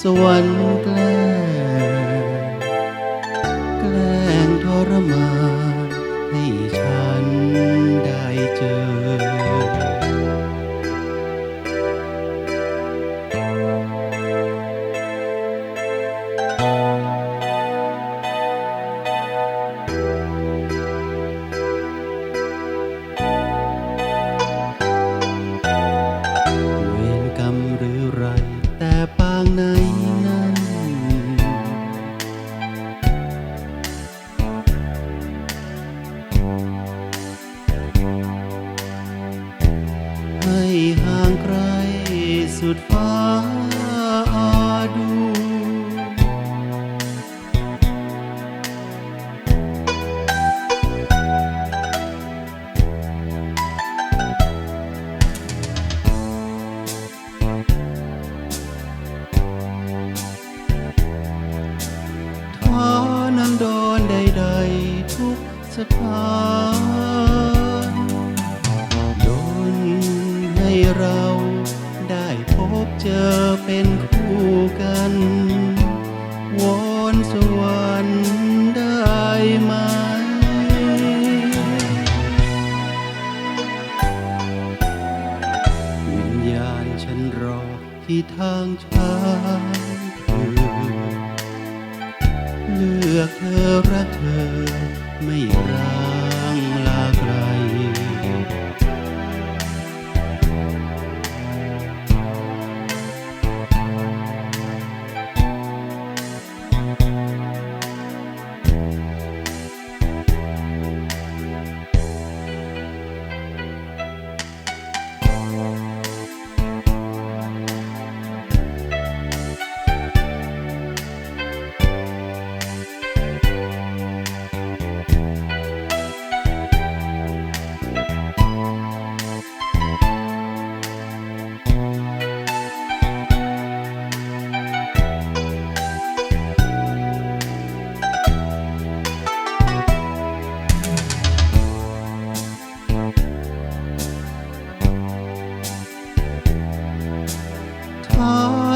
สวรรค์แกล้งแกล้งทรมานางไกลสุดฟ้าอาดูทานันดรใดๆทุกสถาน เราได้พบเจอเป็นคู่กัน วอนสวรรค์ได้ไหมวิญญาณฉันรอที่ทางช้างเธอเลือกเธอรักเธอไม่ร้า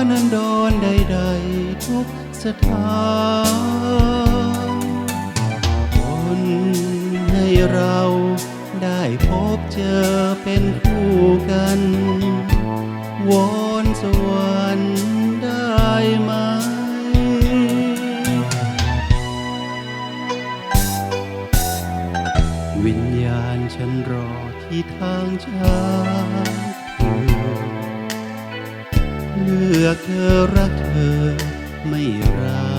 านันดรใดๆทุกสถานบนให้เราได้พบเจอเป็นคู่กันวอนสวรรค์ได้ไหมวิญญาณฉันรอที่ทางช้าง อกเธอรักเธอไม่รัก